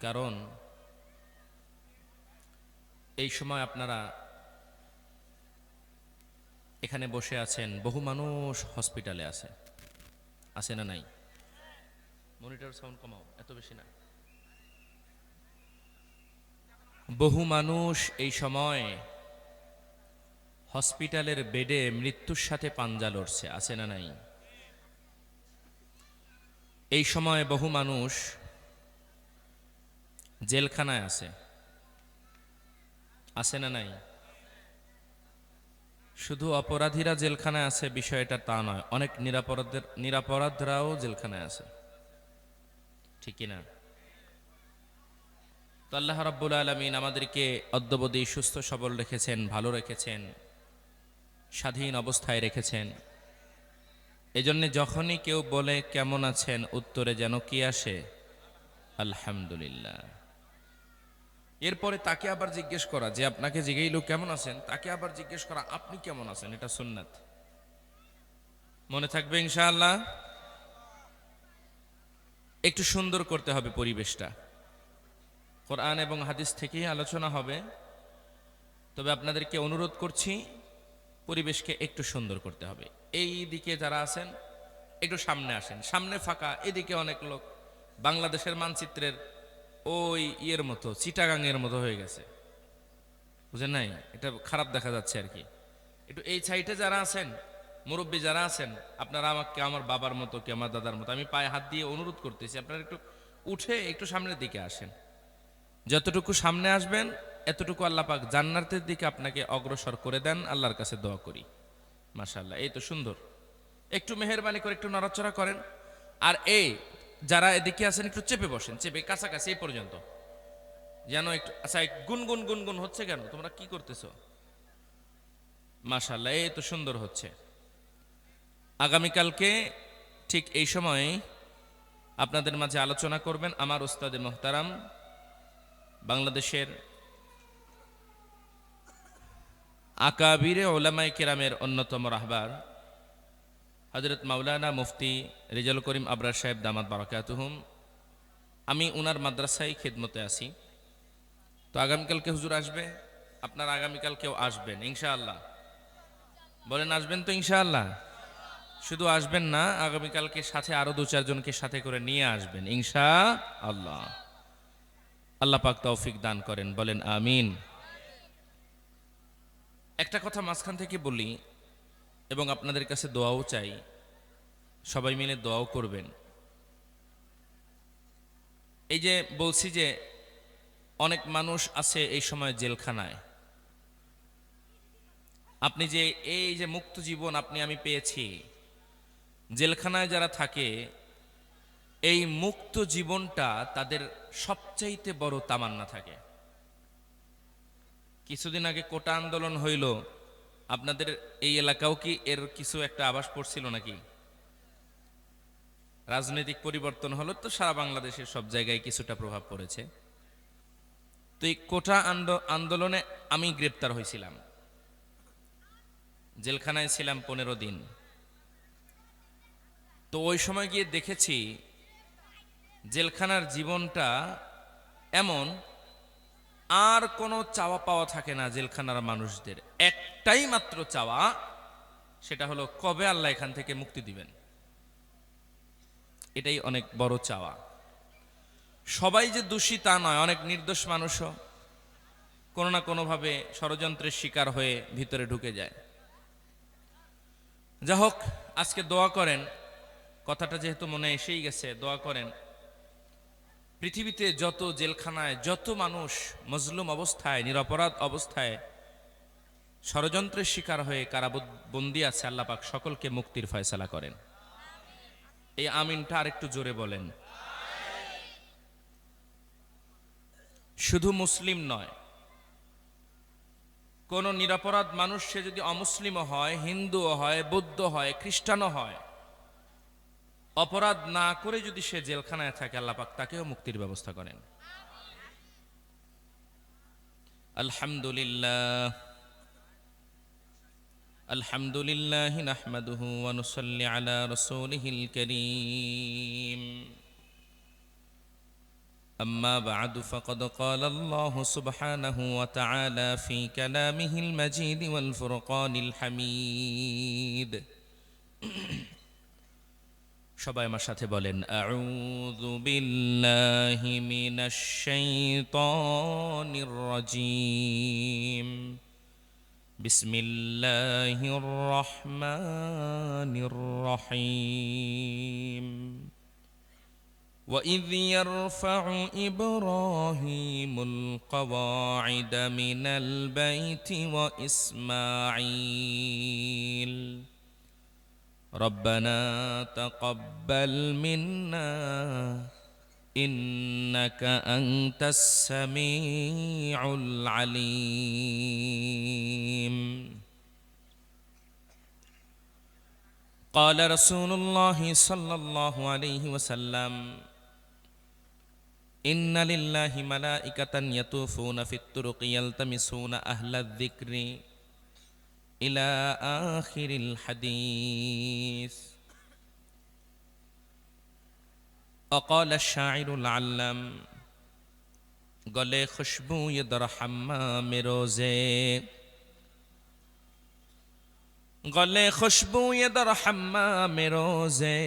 কারণ এই সময় আপনারা এখানে বসে আছেন, বহু মানুষ হসপিটালে আছে। আছে না নাই? মনিটর সাউন্ড কমাও, এত বেশি না। বহু মানুষ এই সময় হসপিটালের বেডে মৃত্যুর সাথে পাঞ্জা লড়ছে, আছে না নাই? এই সময় বহু মানুষ জেলখানায় আছে। আছে না নাই? শুধু অপরাধীরা জেলখানায় আছে, বিষয়টা তা নয়। অনেক নিরাপরাধের, নিরাপরাধরাও জেলখানায় আছে। ঠিকই না? তো আল্লাহ রাব্বুল আলমিন আমাদেরকে অদ্যবধি সুস্থ, সবল রেখেছেন, ভালো রেখেছেন, স্বাধীন অবস্থায় রেখেছেন। এজন্য যখনই কেউ বলে, কেমন আছেন? উত্তরে যেন কি আসে? আলহামদুলিল্লাহ। এরপরে তাকে আবার জিজ্ঞেস করা, যে আপনাকে জিজ্ঞেইল কেমন আছেন? তাকে আবার জিজ্ঞেস করা, আপনি কেমন আছেন? এটা সুন্নাত। মনে থাকবে ইনশাআল্লাহ? একটু সুন্দর করতে হবে পরিবেশটা। কোরআন এবং হাদিস থেকেই আলোচনা হবে। তবে আপনাদেরকে অনুরোধ করছি, পরিবেশকে একটু সুন্দর করতে হবে। এই দিকে যারা আছেন, একটু সামনে আসেন। সামনে ফাঁকা, এদিকে অনেক লোক। বাংলাদেশের মানচিত্রের ওই ইয়ের মতো, চিটাগাংয়ের মতো হয়ে গেছে। বুঝেন নাই? এটা খারাপ দেখা যাচ্ছে আর কি। একটু এই সাইডে যারা আছেন, মুরব্বী যারা আছেন, আপনারা আমাকে, আমার বাবার মতো কি আমার দাদার মতো, আমি পায়ে হাত দিয়ে অনুরোধ করতেছি, আপনারা একটু উঠে একটু সামনের দিকে আসেন। যতটুকু সামনে আসবেন, এতটুকু আল্লাহ পাক জান্নাতের দিকে আপনাকে অগ্রসর করে দেন, আল্লাহর কাছে দোয়া করি। মাশাল্লাহ এই তো সুন্দর। একটু মেহরবানি করে একটু নড়াচড়া করেন। আর এই যারা এদিকে আছেন, একটু চেপে বসেন, চেপে, কাছাকাছি, এই পর্যন্ত। যেন একটু আচ্ছা গুনগুন গুনগুন হচ্ছে কেন? তোমরা কি করতেছো? মাশাল্লাহ এই তো সুন্দর হচ্ছে। আগামীকালকে ঠিক এই সময় আপনাদের মাঝে আলোচনা করবেন আমার ওস্তাদে মোহতারাম, বাংলাদেশের আকাবিরে ওলামাই কেরামের অন্যতম রাহবার। হজরত মাওলানা মুফতি রেজাল করিম আবরার সাহেব দামাত বারাকাতুহুম। আমি উনার মাদ্রাসায় খেদমতে আছি। তো আগামীকালকে হুজুর আসবে? আপনার আগামীকাল কেউ আসবেন, ইনশাআল্লাহ। বলেন, আসবেন তো ইনশাআল্লাহ। শুধু আসবেন না, আগামীকালকে সাথে আরও দু চারজনকে সাথে করে নিয়ে আসবেন ইনশা আল্লাহ আল্লাহ পাক তৌফিক দান করেন, বলেন, আমিন। একটা কথা মাঝখান থেকে বলি এবং আপনাদের কাছে দোয়াও চাই। সবাই মিলে দোয়াও করবেন। এই যে বলছি যে, অনেক মানুষ আছে এই সময় জেলখানায়। আপনি যে, এই যে মুক্ত জীবন আপনি, আমি পেয়েছি। জেলখানায় যারা থাকে, এই মুক্ত জীবনটা তাদের সবচাইতে বড় তামান্না থাকে। কিছুদিন আগে কোটা আন্দোলন হইল। আপনাদের এই এলাকাও কি এর কিছু একটা আবাস পড়ছিল নাকি? রাজনৈতিক পরিবর্তন হলো তো সারা বাংলাদেশের সব জায়গায় কিছুটা প্রভাব পড়েছে। তো এই কোটা আন্দো- আন্দোলনে আমি গ্রেপ্তার হয়েছিলাম। জেলখানায় ছিলাম পনেরো দিন। তো ওই সময় গিয়ে দেখেছি জেলখানার জীবনটা এমন আর কোনো চাওয়া পাওয়া থাকে না জেলখানার মানুষদের। একটাই মাত্র চাওয়া, সেটা হলো কবে আল্লাহ এখান থেকে মুক্তি দিবেন। এটাই অনেক বড় চাওয়া। সবাই যে দোষী তা নয়, অনেক নির্দোষ মানুষও কোনো না কোনোভাবে ষড়যন্ত্রের শিকার হয়ে ভিতরে ঢুকে যায়। যা হোক আজকে দোয়া করেন, কথাটা যেহেতু মনে এসেই গেছে, দোয়া করেন। পৃথিবীতে যত জেলখানায়, যত মানুষ মজলুম অবস্থায়, নিরপরাধ অবস্থায় ষড়যন্ত্রের শিকার হয়ে কারাবন্দি আছে, আল্লাহ পাক সকলকে মুক্তির ফয়সালা করেন। এই আমিনটা আরেকটু জোরে বলেন। শুধু মুসলিম নয়, কোন নিরপরাধ মানুষ সে যদি অমুসলিমও হয়, হিন্দুও হয় বৌদ্ধ হয়, খ্রিস্টানও হয় অপরাধ না করে যদি সে জেলখানায় থাকে আল্লাপাক তাকেও মুক্তির ব্যবস্থা করেন। আলহামদুলিল্লাহ। আলহামদুলিল্লাহ নাহমাদুহু ওয়া নুসাল্লি আলা রাসূলিহিল কারীম। আম্মা বা'দু, ফাকাদ ক্বালা আল্লাহ সুবহানাহু ওয়া তাআলা ফি কালামিহিল মাজিদ ওয়াল ফুরকানিল হামিদ। সবাই আমার সাথে বলেন আউযু বিল্লাহি মিনাশ শাইতানির রাজিম বিসমিল্লাহির রহমানির রহিম وإذ يرفع إبراهيم القواعد من البيت وإسماعيل ربنا تقبل منا إنك أنت السميع العليم. قال رسول الله صلى الله عليه وسلم إن لله ملائكة يطوفون في الطرق يلتمسون أهل الذكر إلى آخر الحديث. وقال الشاعر العلم گلے خوشبو یہ در حمام روزے. گلے خوشبو یہ در حمام روزے.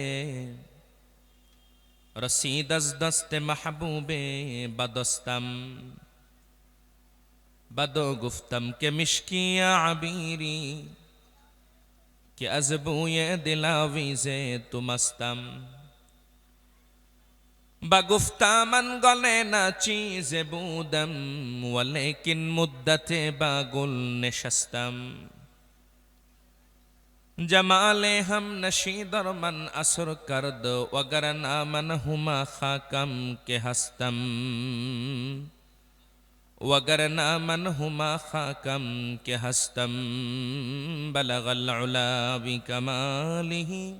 رسید از دست محبوب بدستم. بدو گفتم که مشکی عبیری که از بوی دلاویز تو مستم با گفتا من گله نه چیز بودم ولیکن مدت با گل نشستم جمال هم نشی در من اثر کرد وگرنه من هما خاکم که هستم وگرنه من هما خاکم که هستم بلغ العلا بکماله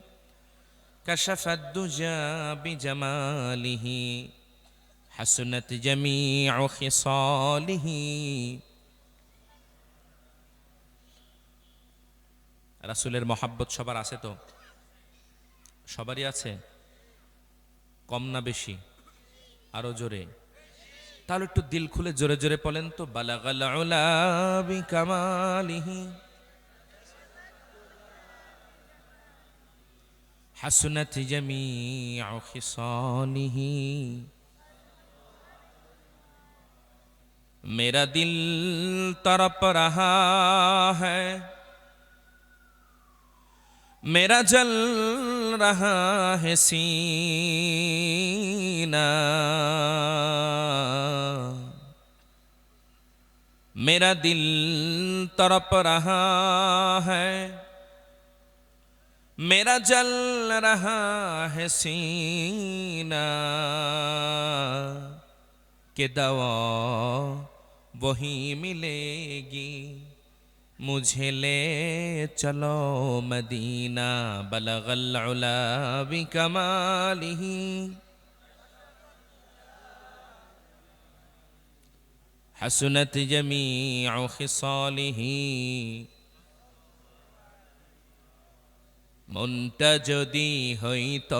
كشف الدجى بجماله حسنت جميع خصاله রাসুলের মহাব্বত সবার আছে তো সবারই আছে কম না বেশি আরো জোরে তাহলে একটু দিল খুলে জোরে জোরে বলেন তো, বালাগালি কামালিহি হাসুনাথ জমি খিসানিহি। মেরা দিল তরপ রাহা হ্যাঁ मेरा जल रहा है सीना। मेरा दिल तड़प रहा है। मेरा जल रहा है सीना। के दवा वही मिलेगी। مجھے لے چلو مدینہ بلغ العلا بکمالہ حسنت جمیع خصالہ মনটা যদি হইত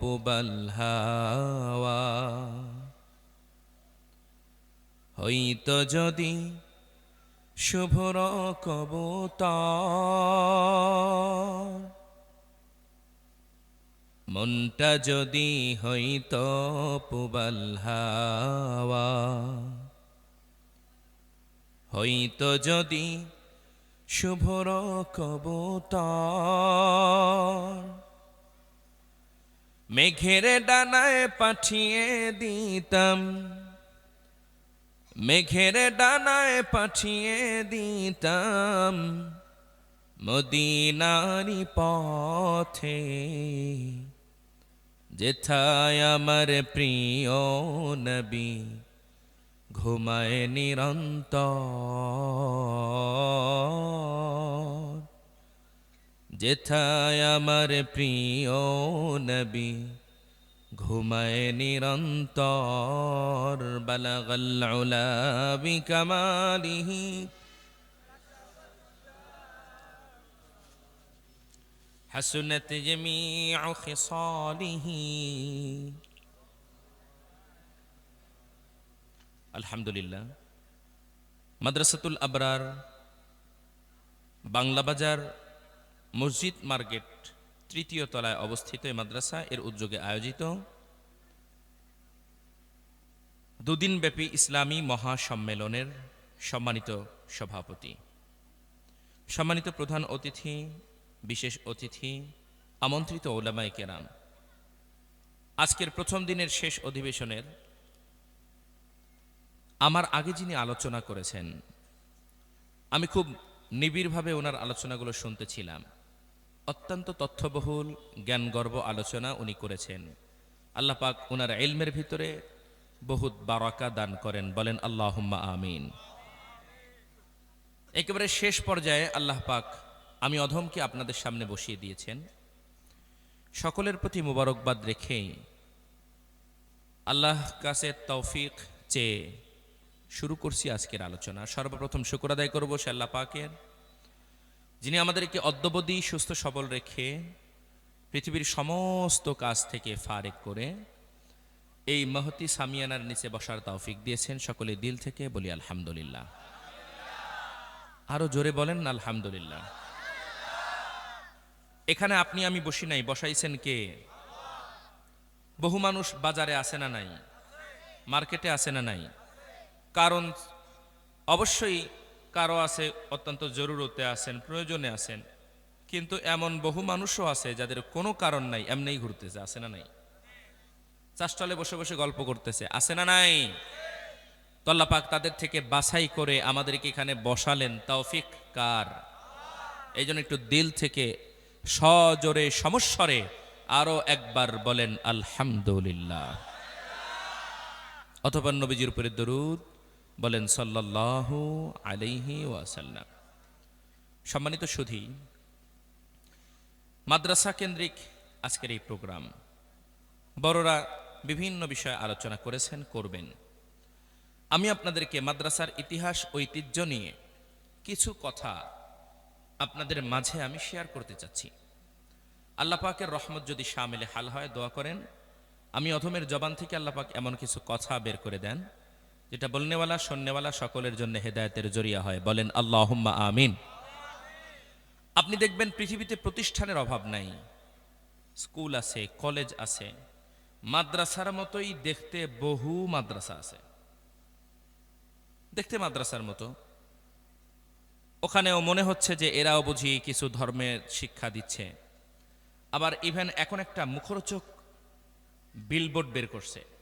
পুবল হাওয়া হইত যদি শুভর কবুতর। মনটা যদি হইত পুবাল হইত যদি শুভর কবুতর। মেঘের ডানায় পাঠিয়ে দিতাম মেঘের ডানায় পাঠিয়ে দিতাম মদিনারি পথে। যেথায় আমার প্রিয় নবী ঘুমায় নিরন্তর। যেথায় আমার প্রিয় নবী ঘুমায় নিরন্তর বালাগাল উলা বিকামালিহি حسنت جميع خصاله আলহামদুলিল্লাহ মাদ্রাসাতুল আবরার বাংলা বাজার মসজিদ মার্কেট তৃতীয় তলায় অবস্থিত এই মাদ্রাসা, এর উদ্যোগে আয়োজিত দুদিনব্যাপী ইসলামী মহাসম্মেলনের সম্মানিত সভাপতি। সম্মানিত প্রধান অতিথি, বিশেষ অতিথি, আমন্ত্রিত ওলামাই কেরাম, আজকের প্রথম দিনের শেষ অধিবেশনের আমার আগে যিনি আলোচনা করেছেন, আমি খুব নিবিড়ভাবে ওনার আলোচনাগুলো শুনতেছিলাম। অত্যন্ত তথ্যবহুল, জ্ঞানগর্ব আলোচনা উনি করেছেন। আল্লাহ পাক ওনার এলমের ভিতরে বহুত বারাকা দান করেন, বলেন আল্লাহ আমিন। একেবারে শেষ পর্যায়ে আল্লাহ পাক আমি অধমকে আপনাদের সামনে বসিয়ে দিয়েছেন। সকলের প্রতি মুবারকবাদ রেখেই আল্লাহ কাছে তৌফিক চেয়ে শুরু করছি আজকের আলোচনা। সর্বপ্রথম শুকর আদায় করব সে আল্লাহ পাকের। যিনি আমাদেরকে অদ্যবধি সুস্থ, সবল রেখে পৃথিবীর সমস্ত কাজ থেকে ফারেক করে এই মহতি সামিয়ানার নিচে বসার তৌফিক দিয়েছেন। সকলে দিল থেকে বলি আলহামদুলিল্লাহ। আরও জোরে বলেন, আলহামদুলিল্লাহ। এখানে আপনি, আমি বসি নাই, বসাইছেন কে? বহু মানুষ বাজারে আসে না নাই? মার্কেটে আসে না নাই? কারণ অবশ্যই কারও আছে, অত্যন্ত জরুরতে আছেন, প্রয়োজনে আছেন। কিন্তু এমন বহু মানুষও আছে যাদের কোনো কারণ নাই, এমনিই ঘুরতেছে আসে না নাই? চাষটলে বসে বসে গল্প করতেছে আসে না নাই? তল্লা পাক তাদের থেকে বাছাই করে আমাদেরকে এখানে বসালেন, তৌফিক কার? এই জন্য একটু দিল থেকে সজোরে, সমস্বরে আরও একবার বলেন, আলহামদুলিল্লাহ। অথবা নবীজির উপরে দরুদ বলেন, সাল্লাল্লাহু আলাইহি ওয়াসাল্লাম। সম্মানিত সুধী, মাদ্রাসা কেন্দ্রিক আজকের এই প্রোগ্রাম, বড়রা বিভিন্ন বিষয়ে আলোচনা করেছেন, করবেন। আমি আপনাদেরকে মাদ্রাসার ইতিহাস, ঐতিহ্য নিয়ে কিছু কথা আপনাদের মাঝে আমি শেয়ার করতে চাচ্ছি। আল্লাহ পাকের রহমত যদি শামিলে হাল হয়, দোয়া করেন। আমি অধমের জবান থেকে আল্লাহ পাক এমন কিছু কথা বের করে দেন। যেটা বলনেওয়ালা, শোননেওয়ালা সকলের জন্য হেদায়তের জরিয়া হয়। বলেন আল্লাহ আমিন। আপনি দেখবেন পৃথিবীতে প্রতিষ্ঠানের অভাব নাই। স্কুল আছে, কলেজ আছে, মাদ্রাসার মতোই দেখতে বহু মাদ্রাসা আছে। দেখতে মাদ্রাসার মতো। ওখানেও মনে হচ্ছে যে এরাও বুঝি কিছু ধর্মের শিক্ষা দিচ্ছে। আবার ইভেন এখন একটা মুখরোচক বিলবোর্ড বের করছে।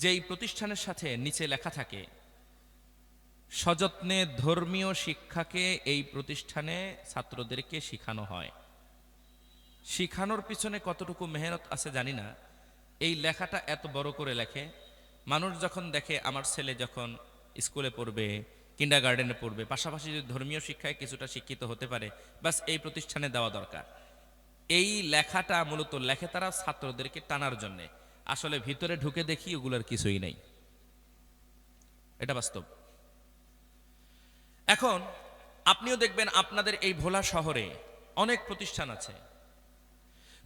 যেই প্রতিষ্ঠানের সাথে নিচে লেখা থাকে, সযত্নে ধর্মীয় শিক্ষাকে এই প্রতিষ্ঠানে ছাত্রদেরকে শিখানো হয়। শিখানোর পিছনে কতটুকু মেহনত আছে জানি না। এই লেখাটা এত বড় করে লেখে, মানুষ যখন দেখে আমার ছেলে যখন স্কুলে পড়বে কিন্ডার গার্ডেনে পড়বে, পাশাপাশি যদি ধর্মীয় শিক্ষায় কিছুটা শিক্ষিত হতে পারে বাস এই প্রতিষ্ঠানে দেওয়া দরকার। এই লেখাটা মূলত লেখে তারা ছাত্রদেরকে টানার জন্যে। আসলে ভিতরে ঢুকে দেখি ওগুলোর কিছুই নেই। এটা বাস্তব। এখন আপনিও দেখবেন আপনাদের এই ভোলা শহরে অনেক প্রতিষ্ঠান আছে।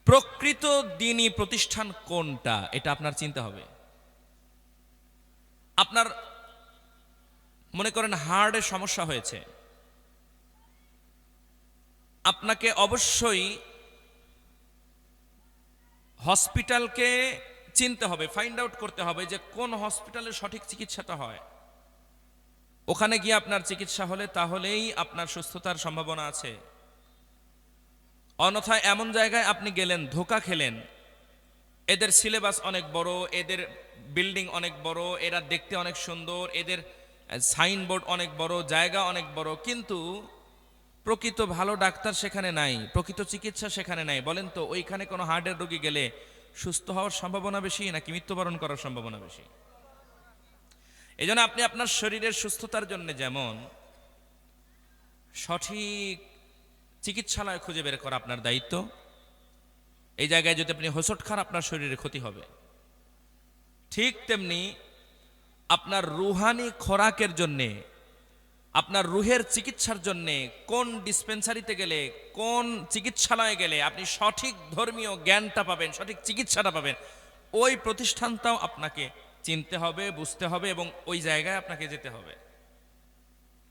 প্রকৃত দিনই প্রতিষ্ঠান কোনটা, এটা আপনার চিন্তা হবে। আপনার মনে করেন হার্টের সমস্যা হয়েছে। আপনাকে অবশ্যই হসপিটালকে চিনতে হবে ফাইন্ড আউট করতে হবে যে কোন হসপিটালে সঠিক চিকিৎসাটা হয়। ওখানে গিয়ে আপনার চিকিৎসা হলে তাহলেই আপনার সুস্থতার সম্ভাবনা আছে। অন্যথায় এমন জায়গায় আপনি গেলেন, ধোকা খেলেন। এদের সিলেবাস অনেক বড়, এদের বিল্ডিং অনেক বড়, এরা দেখতে অনেক সুন্দর, এদের সাইনবোর্ড অনেক বড়, জায়গা অনেক বড়, কিন্তু প্রকৃত ভালো ডাক্তার সেখানে নাই, প্রকৃত চিকিৎসা সেখানে নাই। বলেন তো, ওইখানে কোনো হার্টের রোগী গেলে সুস্থ হওয়ার সম্ভাবনা বেশি নাকি মৃত্যুবরণ করার সম্ভাবনা বেশি? এই জন্য আপনি আপনার শরীরের সুস্থতার জন্য যেমন সঠিক চিকিৎসালয় খুঁজে বের করা আপনার দায়িত্ব। এই জায়গায় যদি আপনি হোসট খান, আপনার শরীরে ক্ষতি হবে। ঠিক তেমনি আপনার রুহানি খোরাকের জন্যে আপনার রুহের চিকিৎসার জন্যে কোন ডিসপেন্সারিতে গেলে, কোন চিকিৎসালয়ে গেলে আপনি সঠিক ধর্মীয় জ্ঞানটা পাবেন, সঠিক চিকিৎসাটা পাবেন, ওই প্রতিষ্ঠানটাও আপনাকে চিনতে হবে, বুঝতে হবে এবং ওই জায়গায় আপনাকে যেতে হবে।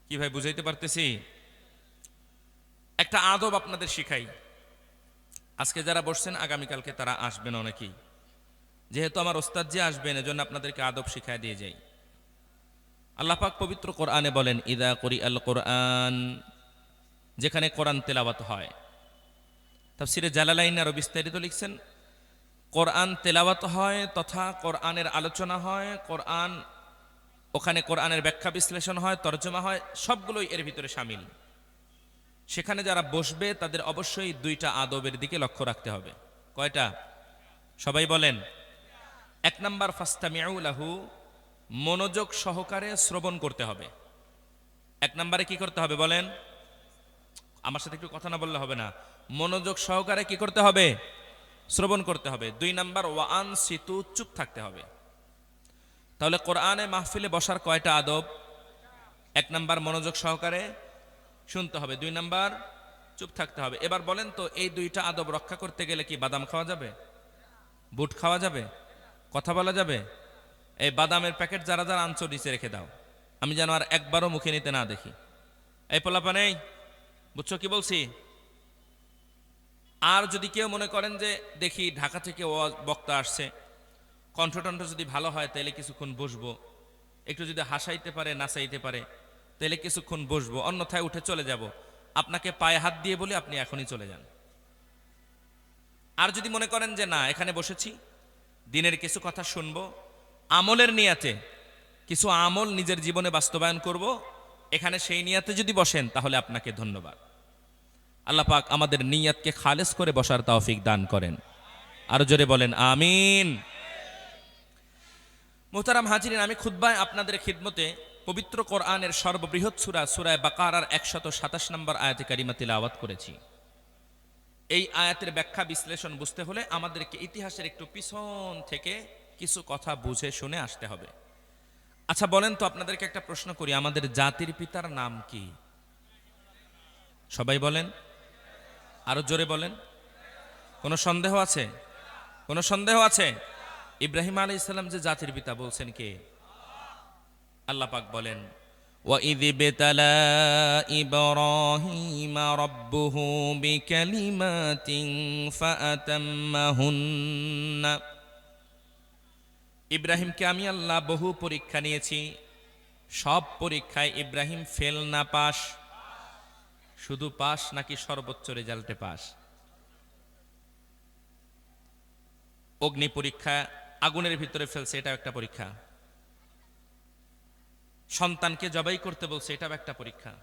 কি ভাই, বুঝাইতে পারতেছি? একটা আদব আপনাদের শিখাই। আজকে যারা বসছেন, আগামীকালকে তারা আসবেন অনেকেই যেহেতু আমার ওস্তাদ যে আসবেন, এজন্য আপনাদেরকে আদব শিখায় দিয়ে যাই। আল্লাহ পাক পবিত্র কোরআনে বলেন, ইদা করি আল কোরআন যেখানে কোরআন তেলাওয়াত হয়। তাফসিরে জালালাইন আরও বিস্তারিত লিখছেন, কোরআন তেলাওয়াত হয় তথা কোরআনের আলোচনা হয়, কোরআন, ওখানে কোরআনের ব্যাখ্যা বিশ্লেষণ হয়, তর্জমা হয়, সবগুলোই এর ভিতরে সামিল। সেখানে যারা বসবে, তাদের অবশ্যই দুইটা আদবের দিকে লক্ষ্য রাখতে হবে। কয়টা? সবাই বলেন, এক নাম্বার, ফাস্তামিউলাহু মনোযোগ সহকারে শ্রবণ করতে হবে। এক নম্বরে কি করতে হবে বলেন? আমার সাথে একটু কথা না বললে হবে না। মনোযোগ সহকারে কি করতে হবে? শ্রবণ করতে হবে। দুই নাম্বার ওয়ান সিতু, চুপ থাকতে হবে। তাহলে কোরআনে মাহফিলে বসার কয়টা আদব? এক নাম্বার, মনোযোগ সহকারে শুনতে হবে। দুই নাম্বার, চুপ থাকতে হবে। এবার বলেন তো, এই দুইটা আদব রক্ষা করতে গেলে কি বাদাম খাওয়া যাবে? বুট খাওয়া যাবে? কথা বলা যাবে? এই বাদামের প্যাকেট যারা যারা আনছো, নিচে রেখে দাও। আমি যেন আর একবারও মুখে নিতে না দেখি। এই পোলাপা নেই বুঝছ কি বলছি? আর যদি কেউ মনে করেন যে, দেখি ঢাকা থেকে বক্তা আসছে, কণ্ঠটণ্ঠ যদি ভালো হয়, তাহলে কিছুক্ষণ বসবো। একটু যদি হাসাইতে পারে, নাচাইতে পারে, তাহলে কিছুক্ষণ বসবো। অন্যথায় উঠে চলে যাব। আপনাকে পায়ে হাত দিয়ে বলে, আপনি এখনই চলে যান। আর যদি মনে করেন যে, না, এখানে বসেছি, দিনের কিছু কথা শুনব আমলের নিয়াতে কিছু আমল নিজের জীবনে বাস্তবায়ন করব, এখানে সেই নিয়াতে যদি বসেন তাহলে আপনাকে ধন্যবাদ। আল্লাহ পাক আমাদের নিয়াতকে খালেস করে বসার তাওফিক দান করেন। আরও জোরে বলেন, আমিন। মোহতারাম হাজিরিন, আমি খুদ্বায় আপনাদের খিদমতে পবিত্র কোরআনের সর্ববৃহৎ সুরা, সুরায় বাকারার একশত সাতাশ নম্বর আয়াতে কারিমা তিলাওয়াত করেছি। এই আয়াতের ব্যাখ্যা বিশ্লেষণ বুঝতে হলে আমাদেরকে ইতিহাসের একটু পিছন থেকে কিছু কথা বুঝে শুনে আসতে হবে আচ্ছা বলেন তো আপনাদেরকে একটা প্রশ্ন করি আমাদের জাতির পিতার নাম কি সবাই বলেন আরো জোরে বলেন কোনো সন্দেহ আছে কোনো সন্দেহ আছে ইব্রাহিম আলী ইসলাম যে জাতির পিতা বলছেন কে আল্লাহ পাক বলেন وَإِذِ ابْتَلَى إِبْرَاهِيمَ رَبُّهُ بِكَلِمَاتٍ فَأَتَمَّهُنَّ ইব্রাহিমকে আমি আল্লাহ বহু পরীক্ষা নিয়েছি। সব পরীক্ষায় ইব্রাহিম ফেল না পাস, শুধু পাস নাকি সর্বোচ্চ রেজাল্টে পাস। অগ্নি পরীক্ষা আগুনের ভিতরে ফেলছে, এটাও একটা পরীক্ষা। সন্তানকে জবাই করতে বলছে, এটাও একটা পরীক্ষা।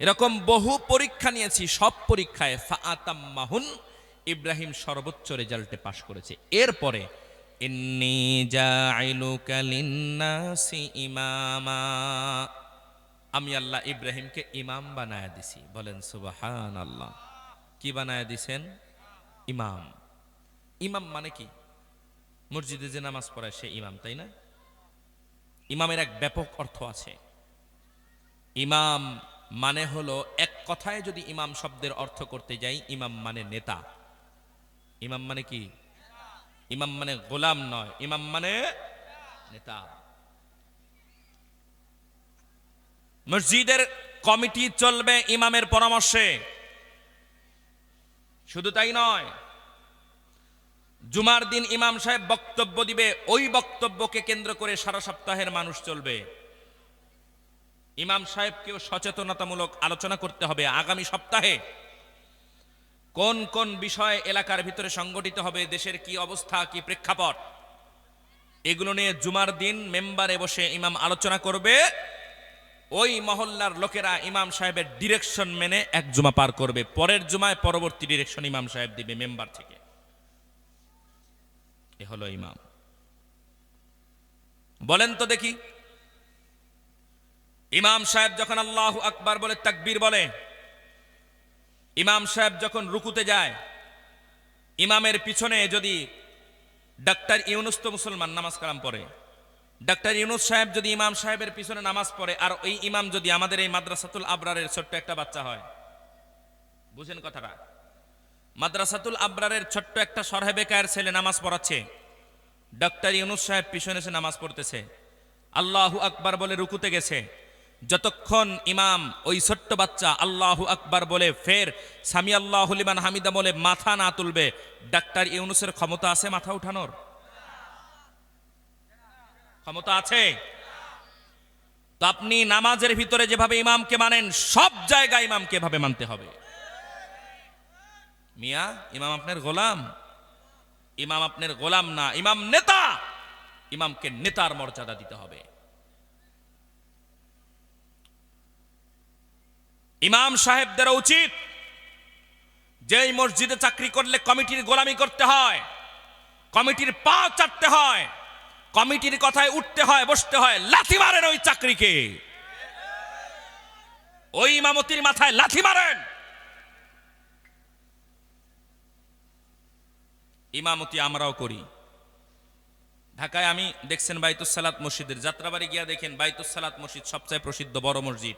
এরকম বহু পরীক্ষা নিয়েছি, সব পরীক্ষায় ফাআতাম্মাহুন, ইব্রাহিম সর্বোচ্চ রেজাল্টে পাশ করেছে। এরপরে ইন্নি জাইলুকা লিন্নাসি ইমামা। আমি আল্লাহ ইব্রাহিমকে ইমাম বানায়া দিছি। বলেন সুবাহান আল্লাহ কি বানায়া দিছেন? ইমাম। ইমাম মানে কি? মসজিদে যে নামাজ পড়ায় সে ইমাম, তাই না? ইমামের এক ব্যাপক অর্থ আছে। ইমাম মানে হলো এক কথায় যদি ইমাম শব্দের অর্থ করতে যাই, ইমাম মানে নেতা। ইমাম মানে কি? ইমাম মানে গোলাম নয়, ইমাম মানে নেতা। মসজিদের কমিটি চলবে ইমামের পরামর্শে। শুধু তাই নয়, জুমার দিন ইমাম সাহেব বক্তব্য দিবে, ওই বক্তব্যকে কেন্দ্র করে সারা সপ্তাহের মানুষ চলবে। ইমাম সাহেবকেও সচেতনতামূলক আলোচনা করতে হবে। আগামী সপ্তাহে কোন কোন বিষয় এলাকার ভিতরে সংগঠিত হবে, দেশের কি অবস্থা, কি প্রেক্ষাপট? এগুলো নিয়ে জুমার দিন মেম্বারে বসে ইমাম আলোচনা করবে। ওই মহল্লার লোকেরা ইমাম সাহেবের ডিরেকশন মেনে এক জুমা পার করবে। পরের জুমায় পরবর্তী ডিরেকশন ইমাম সাহেব দিবে মেম্বার থেকে। এ হলো ইমাম। বলেন তো দেখি। ইমাম সাহেব যখন আল্লাহ আকবার বলে, তাকবীর বলে ইমাম সাহেব যখন রুকুতে যায়, ইমামের পিছনে যদি ডাক্তার ইউনুস তো মুসলমান, নামাজ কালাম পড়ে। ডাক্তার ইউনুস সাহেব যদি ইমাম সাহেবের পিছনে নামাজ পড়ে, আর ওই ইমাম যদি আমাদের এই মাদ্রাসাতুল আবরারের ছোট্ট একটা বাচ্চা হয়। বুঝেন কথাটা? মাদ্রাসাতুল আবরারের ছোট্ট একটা সরহেবেকায়ের ছেলে নামাজ পড়াচ্ছে। ডাক্তার ইউনুস সাহেব পিছনে এসে নামাজ পড়তেছে। আল্লাহু আকবার বলে রুকুতে গেছে। যতক্ষণ ইমাম ওই ছোট্ট বাচ্চা আল্লাহ আকবার বলে ফের সামি আল্লাহ লিমান হামিদা বলে মাথা না তুলবে, ডাক্তার ইউনুসের ক্ষমতা আছে মাথা উঠানোর? ক্ষমতা আছে? তো আপনি নামাজের ভিতরে যেভাবে ইমামকে মানেন, সব জায়গায় ইমামকে এভাবে মানতে হবে। মিয়া, ইমাম আপনার গোলাম। ইমাম আপনার গোলাম না, ইমাম নেতা। ইমামকে নেতার মর্যাদা দিতে হবে। ইমাম সাহেব সাহেবদের উচিত যেই মসজিদে চাকরি করলে কমিটির গোলামি করতে হয়, কমিটির পা চাটতে হয়, কমিটির কথায় উঠতে হয়, বসতে হয়, লাথি মারেন ওই চাকরিকে। ওই ইমামতির মাথায় লাথি মারেন। ইমামতি আমরাও করি। ঢাকায় আমি দেখছেন বাইতুস সালাত মসজিদের, যাত্রাবাড়ি গিয়া দেখেন বাইতুস সালাত মসজিদ সবচেয়ে প্রসিদ্ধ বড় মসজিদ।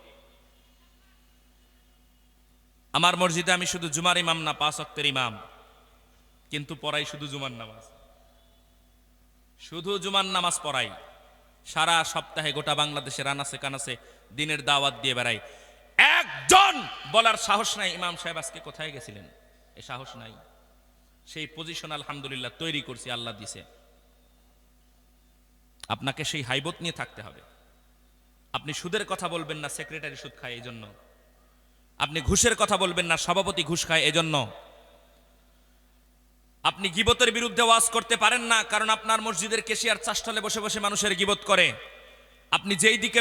আমার মসজিদে আমি শুধু জুমার ইমাম না, পাঁচ অক্তের ইমাম। কিন্তু পড়াই শুধু জুমার নামাজ। শুধু জুমার নামাজ পড়াই। সারা সপ্তাহে গোটা বাংলাদেশের আনাসে কানাসে দিনের দাওয়াত দিয়ে বেড়াই। একজন বলার সাহস নাই। ইমাম সাহেব আজকে কোথায় গেছিলেন? এ সাহস নাই। সেই পজিশন আলহামদুলিল্লাহ তৈরি করছি, আল্লাহ দিছে। আপনাকে সেই হাইবত নিয়ে থাকতে হবে। আপনি সুদের কথা বলবেন না সেক্রেটারি সুদ খায় এই জন্য আপনি ঘুষের কথা বলবেন না, সভাপতি ঘুষ খায় এজন্য। আপনি গিবতের বিরুদ্ধে ওয়াজ করতে পারেন না, কারণ আপনার মসজিদের কেশিয়ার চাষটলে বসে বসে মানুষের গিবত করে। আপনি যেই দিকে